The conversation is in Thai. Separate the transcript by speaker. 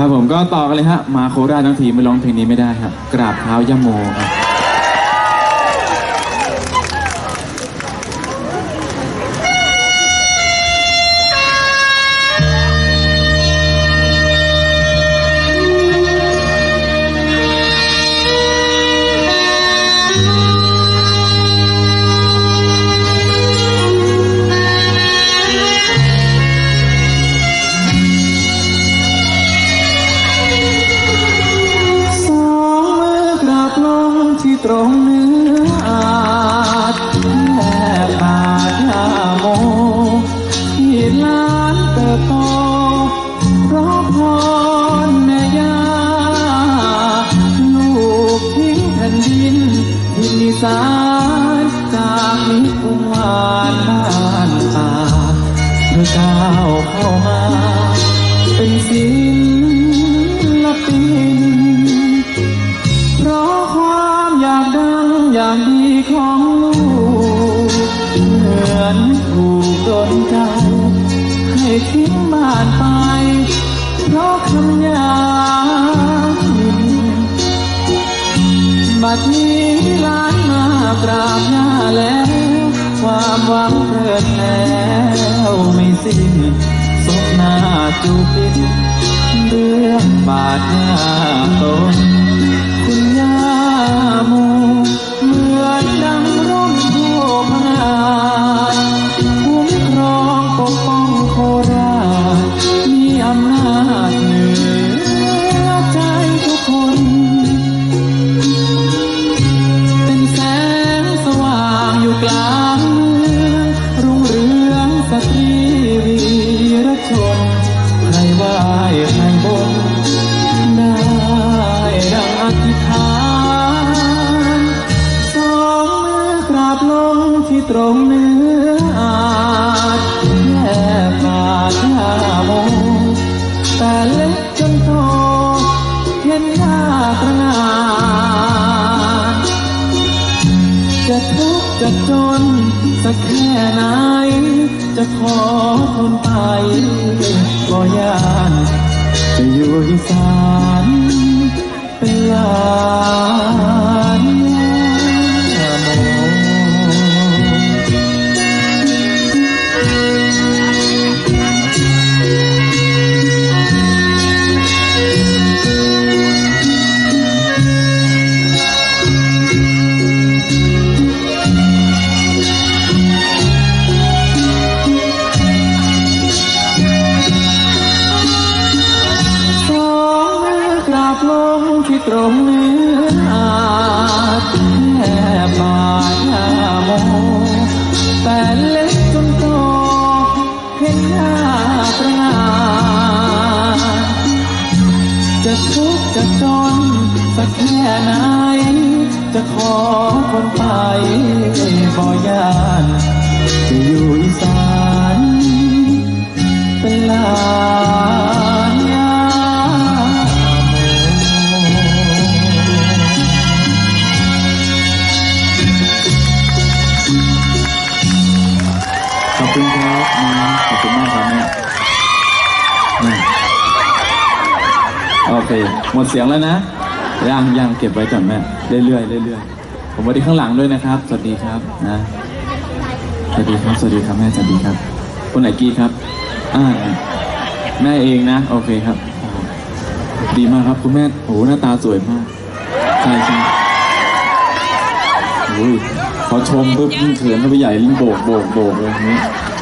Speaker 1: ครับผมก็ต่อกันเลยฮะมาโคราชทั้งทีไม่ร้องเพลงนี้ไม่ได้ครับ กราบเท้าย่าโมครับ สารจากมิตรวานบ้านป่าเพื่อก้าวเข้ามา เป็นศิลปินเพราะความอยากดังอยากดีของลูก เหมือนถูกโดนใจให้ทิ้งบ้านไป เพราะคำยา บัดนี้ล้านมากราบหน้าแล้ว ความหวังเกิดแล้วไม่สิ้นศพหน้าจูบินเรื่องบาดยาตนคุณย่าโมเหมือนดังร่มโพพนาคุ้มครองปกป้องโคราชมีอำนาจ ใครไหว้ใครบนได้ดังอธิษฐานสองมือกราบลงที่ตรงเนื้ออาจแค่บาดยาโมแต่เล็กจนโตเห็นหน้าตระหงา จะทุกข์จะจน สักแค่ไหน จะขอทนไปก็ยานจะอยู่อีสานเป็นลา ตรงเนื้อาจแค่บาดยาโมแต่เล็กจนโตเห็นหน้าตระงาจะทุกข์จะจนสักแค่ไหน จะขอคนไปบ่ยานจะอยู่อีสาน ขอบคุณครับนะขอบคุณมากครับแม่ยโอเค หมดเสียงแล้วนะยังยังเก็บไว้ก่อนแม่ เรื่อยๆเรื่อยๆ ผมสวัสดีข้างหลังด้วยนะครับ สวัสดีครับนะ สวัสดีครับ สวัสดีครับแม่ สวัสดีครับ คนไหนกี้ครับอ่าแม่เองนะ โอเคครับ ดีมากครับคุณแม่ โอ้โหหน้าตาสวยมาก ใช่ใช่โอ้ย พอชมปุ๊บยิ่งเขินเข้าไปใหญ่ยิ่งโบกโบกโบกเลยทีนี้